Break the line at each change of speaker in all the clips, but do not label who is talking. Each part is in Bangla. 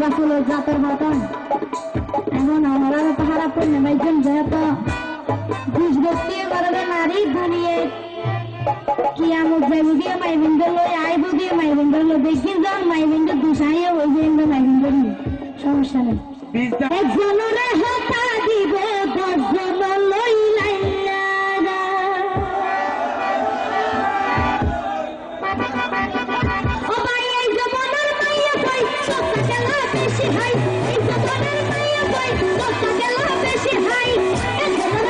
আমরা ফুলের জাতের মতন এখন আমরা পাহারা পড়ে নেমেছেন যেহেতু ঘুষ ভর্তি নারী দুনিয়ে কি আমার যাইবো দিয়ে মাইবিন্দর লই আইবো দিয়ে মাইবিন্দর লই দেখি যান মাইবিন্দর দুসাইয়া ওই যে মাইবিন্দর সমস্যা নেই। একজনের হাত peixe rai, então tô dando pra minha mãe, vou tacar lá o tô dando pra.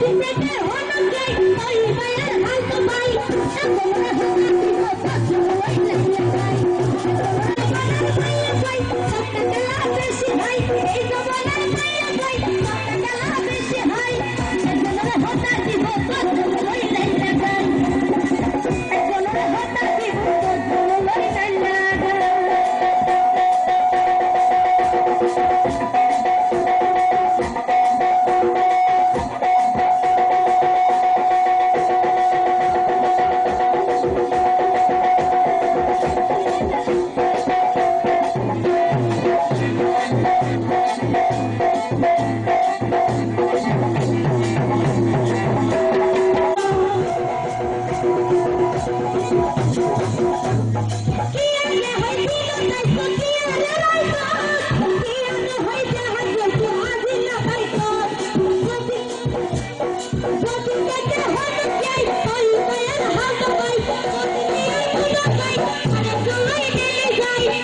Thank you.